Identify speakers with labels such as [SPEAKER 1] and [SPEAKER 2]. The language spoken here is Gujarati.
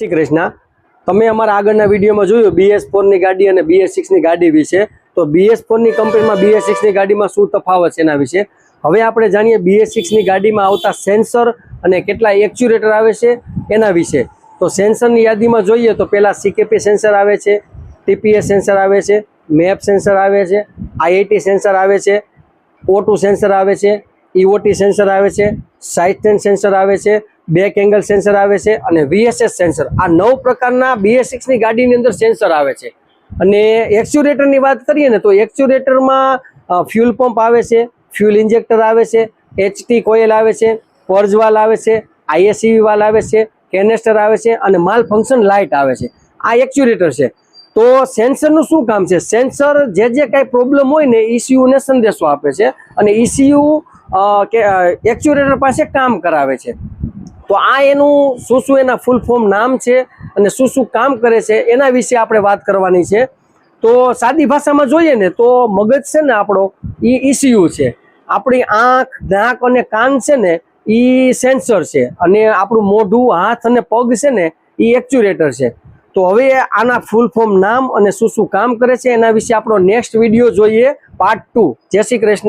[SPEAKER 1] શ્રી કૃષ્ણ. તમે અમારા આગળના વિડીયોમાં જોયું બીએસ ફોરની ગાડી અને બીએસ સિક્સની ગાડી વિશે. તો બીએસ ફોરની કંપનીમાં બીએસ સિક્સની ગાડીમાં શું તફાવત છે એના વિશે? હવે આપણે જાણીએ બીએસ સિક્સની ગાડીમાં આવતા સેન્સર અને કેટલા એક્ચ્યુરેટર આવે છે એના વિશે. તો સેન્સરની યાદીમાં જોઈએ તો પહેલાં સીકેપી સેન્સર આવે છે ટીપીએસ સેન્સર આવે છે, મેપ સેન્સર આવે છે આઈઆઈટી સેન્સર આવે છે ઓટુ સેન્સર આવે છે ઈઓટી સેન્સર આવે છે સાઇટેન સેન્સર આવે છે બેક એંગલ સેન્સર આવે છે અને વીએસએસ સેન્સર આ નવ પ્રકારના બીએસ સિક્સની ગાડીની અંદર સેન્સર આવે છે. અને એક્ચ્યુરેટરની વાત કરીએ ને તો એક્ચ્યુરેટરમાં ફ્યુલ પંપ આવે છે ફ્યુલ ઇન્જેક્ટર આવે છે એચટી કોયલ આવે છે પર્જ વાલ આવે છે આઈએસસીવી વાલ આવે છે કેનેસ્ટર આવે છે અને માલ ફંક્શન લાઇટ આવે છે. આ એક્ચ્યુરેટર છે. તો સેન્સરનું શું કામ છે? સેન્સર જે જે કાંઈ પ્રોબ્લેમ હોય ને ઇસીયુને સંદેશો આપે છે અને ઇસીયુ કે એક્ચ્યુરેટર પાસે કામ કરાવે છે. તો આ એનું શું શું એના ફૂલ ફોર્મ નામ છે અને શું શું કામ કરે છે, એના વિશે આપણે વાત કરવાની છે. તો સાદી ભાષામાં જોઈએ ને, તો મગજ છે ને આપણો એ ECU છે. આપણી આંખ, નાક અને કાન છે ને એ સેન્સર છે. અને આપણું મોઢું, હાથ અને પગ છે ને એ એક્ચ્યુરેટર છે. તો હવે આના ફૂલ ફોર્મ નામ અને શું શું કામ કરે છે, એના વિશે આપણો નેક્સ્ટ વીડિયો જોઈએ પાર્ટ ટુ જય શ્રી કૃષ્ણ.